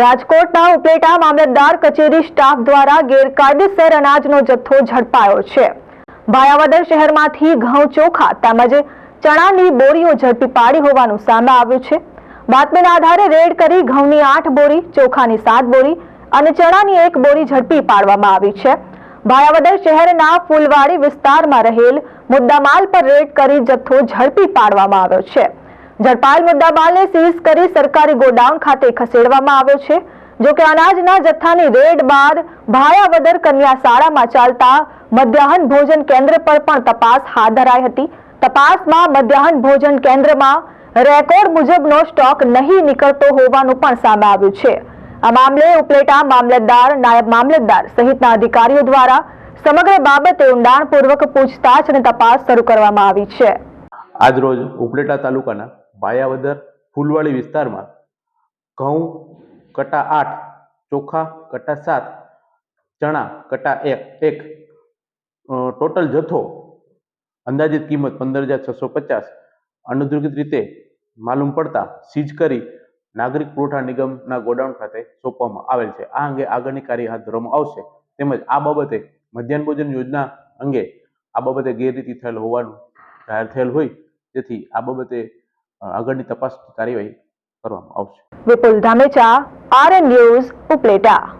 રાજકોટના ઉપલેટા મામલતદાર કચેરી સ્ટાફ દ્વારા ગેરકાયદેસર અનાજનો જથ્થો ઝડપાયો છે. ભાયાવદર શહેરમાંથી ઘઉં ચોખા તેમજ ચણાની બોરીઓ ઝડપી પાડી હોવાનું સામે આવ્યું છે. બાતમીના આધારે રેડ કરી ઘઉંની આઠ બોરી, ચોખાની સાત બોરી અને ચણાની એક બોરી ઝડપી પાડવામાં આવી છે. ભાયાવદર શહેરના ફૂલવાડી વિસ્તારમાં રહેલ મુદ્દામાલ પર રેડ કરી જથ્થો ઝડપી પાડવામાં આવ્યો છે. ઝડપાયેલ મુદ્દામાલને સીઝ કરી સરકારી ગોડાઉન ખાતે ખસેડવામાં આવ્યો છે, જો કે અનાજના જથ્થાની રેડ બાદ ભાયાવદર કન્યા શાળામાં ચાલતા મધ્યાહન ભોજન કેન્દ્ર પર પણ તપાસ હાથ ધરાઈ હતી. તપાસમાં મધ્યાહન ભોજન કેન્દ્રમાં રેકોર્ડ મુજબનો સ્ટોક નહીં નીકળતો હોવાનું પણ સામે આવ્યું છે. આ મામલે ઉપલેટા મામલતદાર, નાયબ મામલતદાર સહિતના અધિકારીઓ દ્વારા સમગ્ર બાબતે ઊંડાણપૂર્વક પૂછતાછ અને તપાસ શરૂ કરવામાં આવી છે. આજરોજ ઉપલેટા તાલુકાના ભાયાવદર ફૂલવાડી વિસ્તારમાં ઘઉં કટા આઠ, ચોખા કટા સાત, ચણા કટા એક એક ટોટલ જથ્થો અંદાજિત કિંમત પંદર હજાર છસો પચાસ. અનધિકૃત રીતે માલુમ પડતા સીઝ કરી નાગરિક પુરવઠા નિગમના ગોડાઉન ખાતે સોંપવામાં આવેલ છે. આ અંગે આગળની કાર્ય હાથ ધરવામાં આવશે. તેમજ આ બાબતે મધ્યાહન ભોજન યોજના અંગે આ બાબતે ગેરરીતિ થયેલ હોવાનું જાહેર થયેલ હોય. તેથી આ બાબતે આગળની તપાસ કાર્યવાહી કરવામાં આવશે. Vipul Dhamecha RN news Upleta.